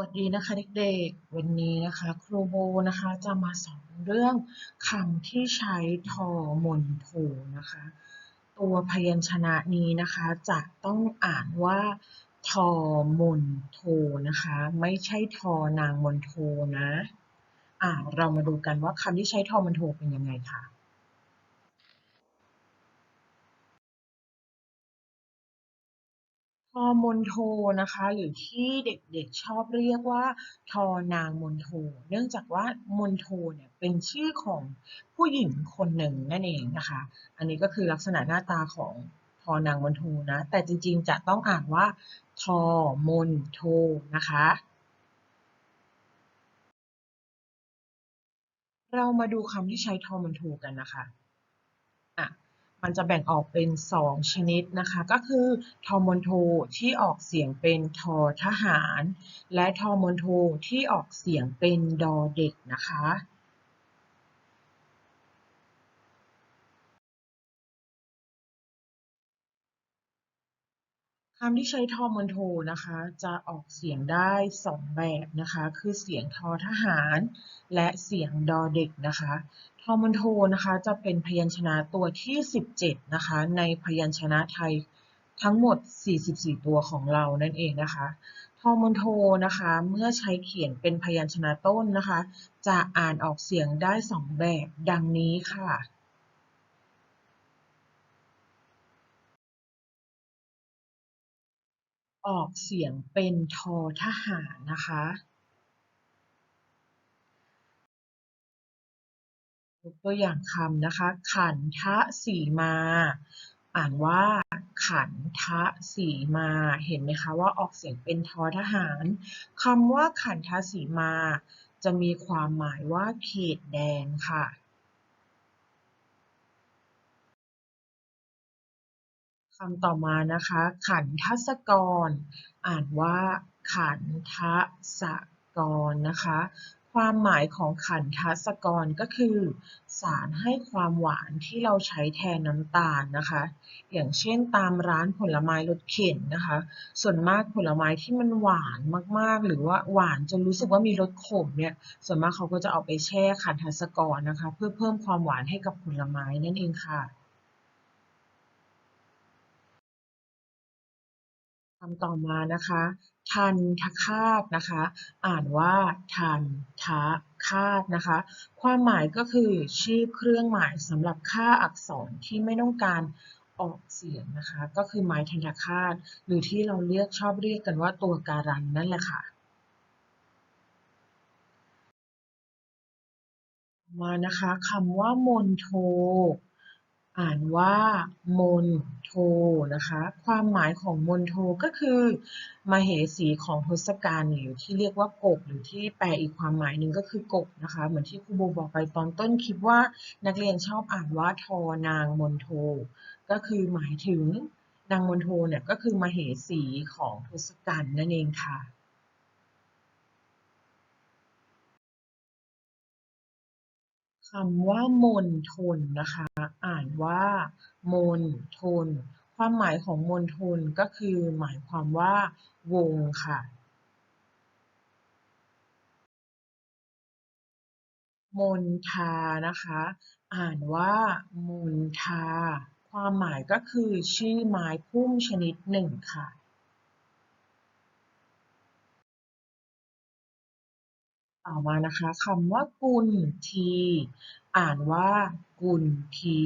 วัสดีนะคะเด็กๆ วันนี้นะคะครูโบนะคะจะมาสอนเรื่องคำที่ใช้ทอมนโทนะคะ ตัวพยัญชนะนี้นะคะจะต้องอ่านว่าทอมนโทนะคะ ไม่ใช่ทอนางมนโทนะ อ่าเรามาดูกันว่าคำที่ใช้ทอมนโทเป็นยังไงค่ะ ทอมนโทนะคะ หรือที่เด็กๆชอบเรียกว่า ทอนางมนโท เนื่องจากว่ามนโทเนี่ยเป็นชื่อของผู้หญิงคนหนึ่งนั่นเองนะคะ อันนี้ก็คือลักษณะหน้าตาของทอนางมนโทนะ แต่จริงๆจะต้องอ่านว่าทอมนโทนะคะเรามาดูคำที่ใช้ทอมนโทกันนะคะอะ มันจะแบ่งออกเป็น 2 ชนิดนะคะ ก็คือทอมอนโทที่ออกเสียงเป็นทอทหาร และทอมอนโทที่ออกเสียงเป็นดอเด็กนะคะคำที่ใช้ทอมอนโทนะคะ จะออกเสียงได้ 2 แบบนะคะ คือเสียงทอทหาร และเสียงดอเด็กนะคะ ทอมนโทนะคะ จะเป็นพยัญชนะตัวที่ 17 นะคะ ในพยัญชนะไทยทั้งหมด 44 ตัวของเรานั่นเองนะคะทอมนโทนะคะ เมื่อใช้เขียนเป็นพยัญชนะต้นนะคะ จะอ่านออกเสียงได้ 2 แบบดังนี้ค่ะออกเสียงเป็นทอทหารนะคะ กตัวอย่างคำนะคะ ขันทะสีมา อ่านว่า ขันทะสีมา เห็นไหมคะว่าออกเสียงเป็นทอทหารคำว่าขันทะสีมา จะมีความหมายว่าเขตแดนค่ะคำต่อมานะคะ ขันทศกร อ่านว่า ขันทศกรนะคะ ความหมายของขันทศกรก็คือ สารให้ความหวานที่เราใช้แทนน้ำตาลนะคะ อย่างเช่นตามร้านผลไม้รสเข็นนะคะ ส่วนมากผลไม้ที่มันหวานมากๆ หรือว่าหวานจนรู้สึกว่ามีรสขมเนี่ย ส่วนมากเขาก็จะเอาไปแช่ขันทศกรนะคะ เพื่อเพิ่มความหวานให้กับผลไม้นั่นเองค่ะคำต่อมานะคะ ทันทคาตนะคะ อ่านว่าทันทคาตนะคะ ความหมายก็คือชื่อเครื่องหมายสำหรับค่าอักษรที่ไม่ต้องการออกเสียงนะคะ ก็คือไม้ทันทคาตหรือที่เราเรียกชอบเรียกกันว่าตัวการันนั่นแหละค่ะ มานะคะคำว่ามนโท อ่านว่ามนโทนะคะ ความหมายของมนโทก็คือมเหสีของทศกัณฐ์หรือที่เรียกว่ากบ หรือที่แปลอีกความหมายหนึ่งก็คือกบนะคะ เหมือนที่ครูโบบอกไปตอนต้นคลิปว่านักเรียนชอบอ่านว่าทอนางมนโท ก็คือหมายถึงนางมนโทเนี่ยก็คือมเหสีของทศกัณฐ์นั่นเองค่ะ คำว่ามนทนนะคะ อ่านว่ามนทน ความหมายของมนทนก็คือหมายความว่าวงค่ะ มนทานะคะ อ่านว่ามนทา ความหมายก็คือชื่อไม้พุ่มชนิดหนึ่งค่ะ ต่อมานะคะคำว่ากุลที อ่านว่ากุลที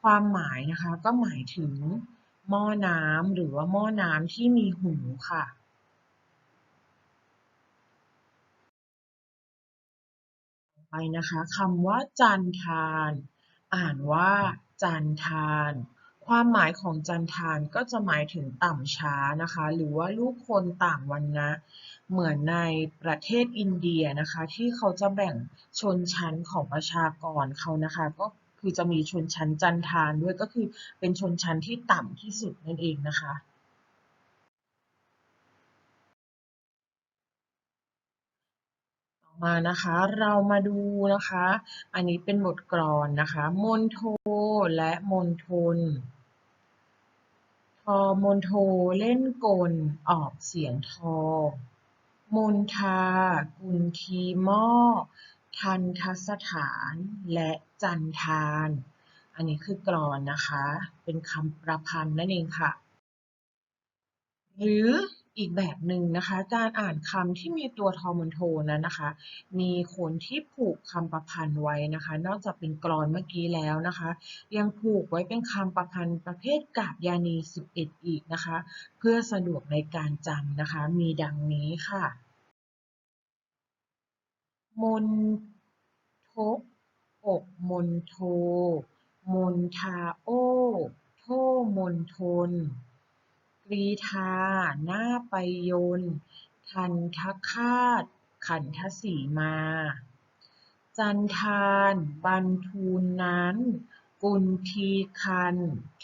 ความหมายนะคะก็หมายถึงหม้อน้ำหรือว่าหม้อน้ำที่มีหูค่ะต่อไปนะคะคำว่าจันทาน อ่านว่าจันทาน ความหมายของจันทานก็จะหมายถึงต่ำช้านะคะ หรือว่าลูกคนต่างวรรณะเหมือนในประเทศอินเดียนะคะ ที่เขาจะแบ่งชนชั้นของประชากรเขานะคะ ก็คือจะมีชนชั้นจันทานด้วยก็คือเป็นชนชั้นที่ต่ำที่สุดนั่นเองนะคะต่อมานะคะเรามาดูนะคะ อันนี้เป็นบทกลอนนะคะ มนโทและมนทน มนโทเล่นกล ออกเสียงทอ มนทา กุนทีหม้อ ทันทสถาน และจันทาน อันนี้คือกรอนนะคะ เป็นคำประพันธ์นั่นเองค่ะ หรือ อีกแบบหนึ่งนะคะการอ่านคำที่มีตัวทอมอนโทนั้นนะคะ มีคนที่ผูกคำประพันธ์ไว้นะคะ นอกจากเป็นกลอนเมื่อกี้แล้วนะคะ ยังผูกไว้เป็นคำประพันธ์ประเภทกาบยานี 11 อีกนะคะ เพื่อสะดวกในการจำนะคะ มีดังนี้ค่ะ มนทบอกมนโท มนทาโอ โทมนทน รีธา หน้าไปยน ทันทคาต ขันทสีมา จันทานบันทูลนั้น กุลทีคัน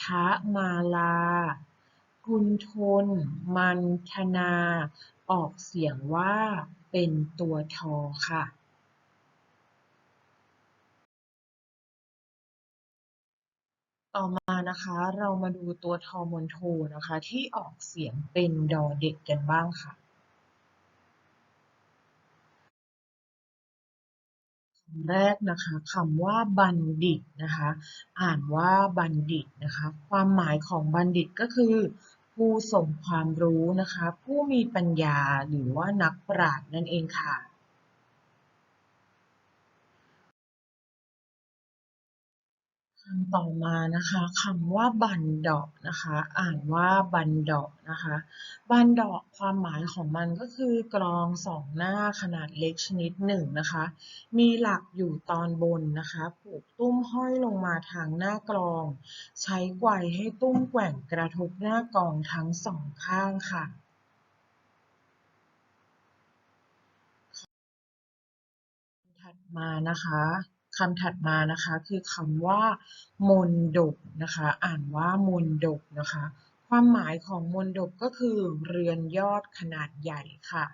ทะมาลา กุลทน มันทนา ออกเสียงว่าเป็นตัวทอค่ะ ต่อมานะคะเรามาดูตัวทอมนโทนะคะ ที่ออกเสียงเป็นดอเด็กกันบ้างค่ะคำแรกนะคะคำว่าบัณฑิตนะคะ อ่านว่าบัณฑิตนะคะ ความหมายของบัณฑิตก็คือ ผู้ทรงความรู้นะคะ ผู้มีปัญญาหรือว่านักปราชญ์นั่นเองค่ะ ต่อมานะคะคำว่าบันดาะนะคะ อ่านว่าบันดาะนะคะบันดาะความหมายของมันก็คือกลองสองหน้าขนาดเล็กชนิดหนึ่งนะคะ มีหลักอยู่ตอนบนนะคะผูกตุ้มห้อยลงมาทางหน้ากลอง ใช้ไกวให้ตุ้มแกว่งกระทบหน้ากลองทั้งสองข้างค่ะถัดมานะคะ คำถัดมานะคะคือคำว่ามนดบนะคะ อ่านว่ามนดบนะคะ ความหมายของมนดบก็คือเรือนยอดขนาดใหญ่ค่ะ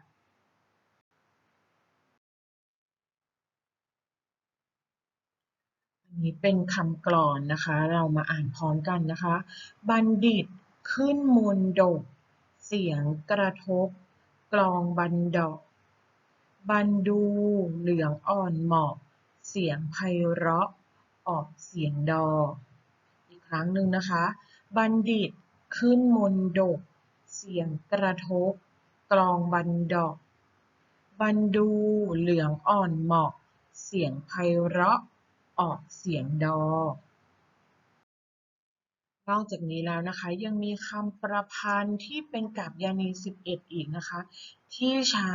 อันนี้เป็นคำกลอนนะคะ เรามาอ่านพร้อมกันนะคะ บัณฑิตขึ้นมนดบเสียงกระทบ กลองบันดาะบันดูเหลืองอ่อนเหมาะ เสียงไพเราะ ออกเสียงดอ อีกครั้งหนึ่งนะคะ บัณฑิตขึ้นมนดก เสียงกระทบ กลองบันดอก บันดูเหลืองอ่อนเหมาะ เสียงไพเราะ ออกเสียงดอ นอกจากนี้แล้วนะคะยังมีคำประพันธ์ที่เป็นกาบยานี 11 อีกนะคะ ที่ใช้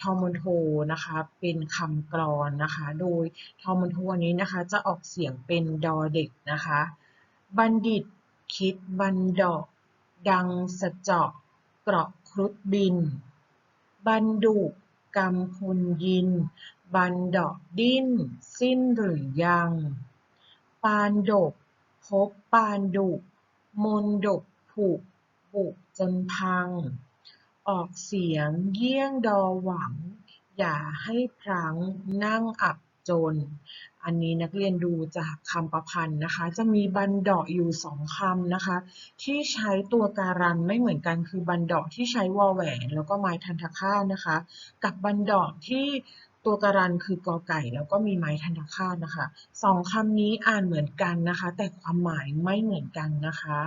ทอมอนโทนะคะเป็นคำกลอนนะคะ โดยทอมอนโทนี้นะคะจะออกเสียงเป็นดอเด็กนะคะ บัณฑิตคิดบันดอก ดังสะเจาะเกราะครุฑบิน บันดุกำพุนยิน บันดอกดิ้น สิ้นหรือยัง ปานดก บปานดุมนดกผูกปุกจนพัง ออกเสียงเยี่ยงดอหวัง อย่าให้พลั้งนั่งอับจน อันนี้นักเรียนดูจากคำประพันธ์นะคะ จะมีบันดาะอยู่สองคำนะคะ ที่ใช้ตัวการันไม่เหมือนกันคือบันดาะที่ใช้วอแหวน แล้วก็ไม้ทันทคานะคะ กับบันดาะที่ ตัวการันคือกอไก่ แล้วก็มีไม้ทันทคาตนะคะสองคำนี้อ่านเหมือนกันนะคะ แต่ความหมายไม่เหมือนกันนะคะ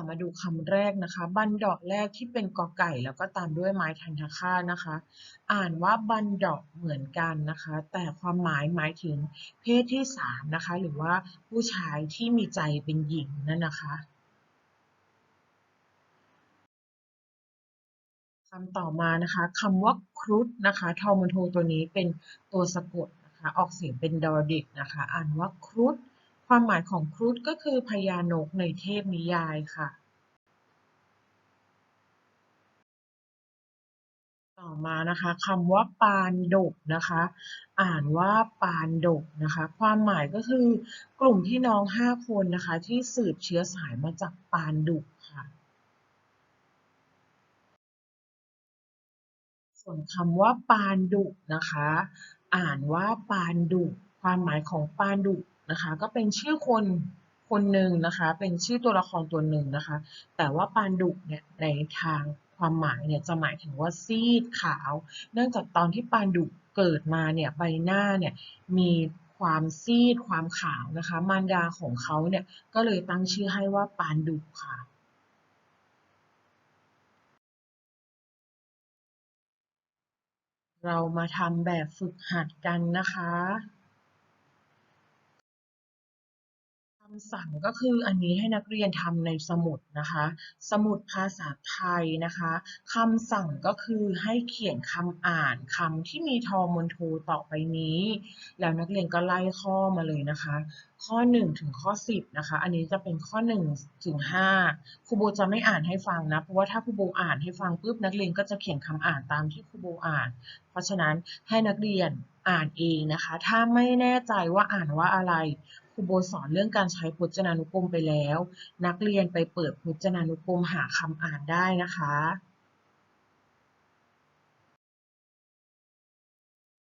ามาดูคำแรกนะคะ บันดาะแรกที่เป็นกอไก่ แล้วก็ตามด้วยไม้ทันทคานะคะ อ่านว่าบันดาะเหมือนกันนะคะ แต่ความหมายหมายถึงเพศที่สามนะคะ หรือว่าผู้ชายที่มีใจเป็นหญิงนั่นนะคะ คำต่อมานะคะคำว่าครุฑนะคะทอมนโทตัวนี้เป็นตัวสะกดนะคะออกเสียงเป็นดอเด็กนะคะอ่านว่าครุฑความหมายของครุฑก็คือพญานกในเทพนิยายค่ะ ต่อมานะคะคำว่าปานดกนะคะ อ่านว่าปานดกนะคะ ความหมายก็คือกลุ่มพี่น้องห้าคนนะคะ ที่สืบเชื้อสายมาจากปานดุกค่ะ ส่วนคำว่าปานดุนะคะ อ่านว่าปานดุความหมายของปานดุนะคะ ก็เป็นชื่อคนคนหนึ่งนะคะ เป็นชื่อตัวละครตัวหนึ่งนะคะ แต่ว่าปานดุเนี่ยในทางความหมายเนี่ยจะหมายถึงว่าซีดขาว เนื่องจากตอนที่ปานดุเกิดมาเนี่ยใบหน้าเนี่ยมีความซีดความขาวนะคะ มารดาของเขาเนี่ยก็เลยตั้งชื่อให้ว่าปานดุค่ะ เรามาทำแบบฝึกหัดกันนะคะำสั่งก็คืออันนี้ให้นักเรียนทำในสมุดนะคะ สมุดภาษาไทยนะคะคำสั่งก็คือให้เขียนคำอ่านคำที่มีทอมนโทต่อไปนี้ แล้วนักเรียนก็ไล่ข้อมาเลยนะคะ ข้อ 1 ถึงข้อ 10นะคะ อันนี้จะเป็นข้อ 1 ถึง 5ครูโบจะไม่อ่านให้ฟังนะ เพราะว่าถ้าครูโบอ่านให้ฟังปุ๊บนักเรียนก็จะเขียนคำอ่านตามที่ครูโบอ่าน เพราะฉะนั้นให้นักเรียนอ่านเองนะคะ ถ้าไม่แน่ใจว่าอ่านว่าอะไร รูโบสอนเรื่องการใช้พจนานุกรมไปแล้ว นักเรียนไปเปิดพจนานุกรมหาคำอ่านได้นะคะ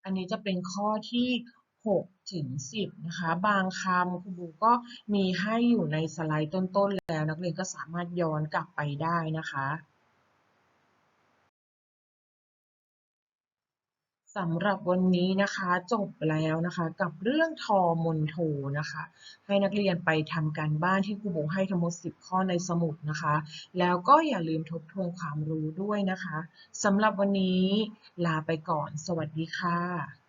อันนี้จะเป็นข้อที่6ถึง10นะคะ บางคำครูโบก็มีให้อยู่ในสไลด์ต้นๆแล้ว นักเรียนก็สามารถย้อนกลับไปได้นะคะ สำหรับวันนี้นะคะจบแล้วนะคะกับเรื่องทอมนโทนะคะ ให้นักเรียนไปทำการบ้านที่ครูโบให้ทั้งหมด 10 ข้อในสมุดนะคะ แล้วก็อย่าลืมทบทวนความรู้ด้วยนะคะสำหรับวันนี้ลาไปก่อน สวัสดีค่ะ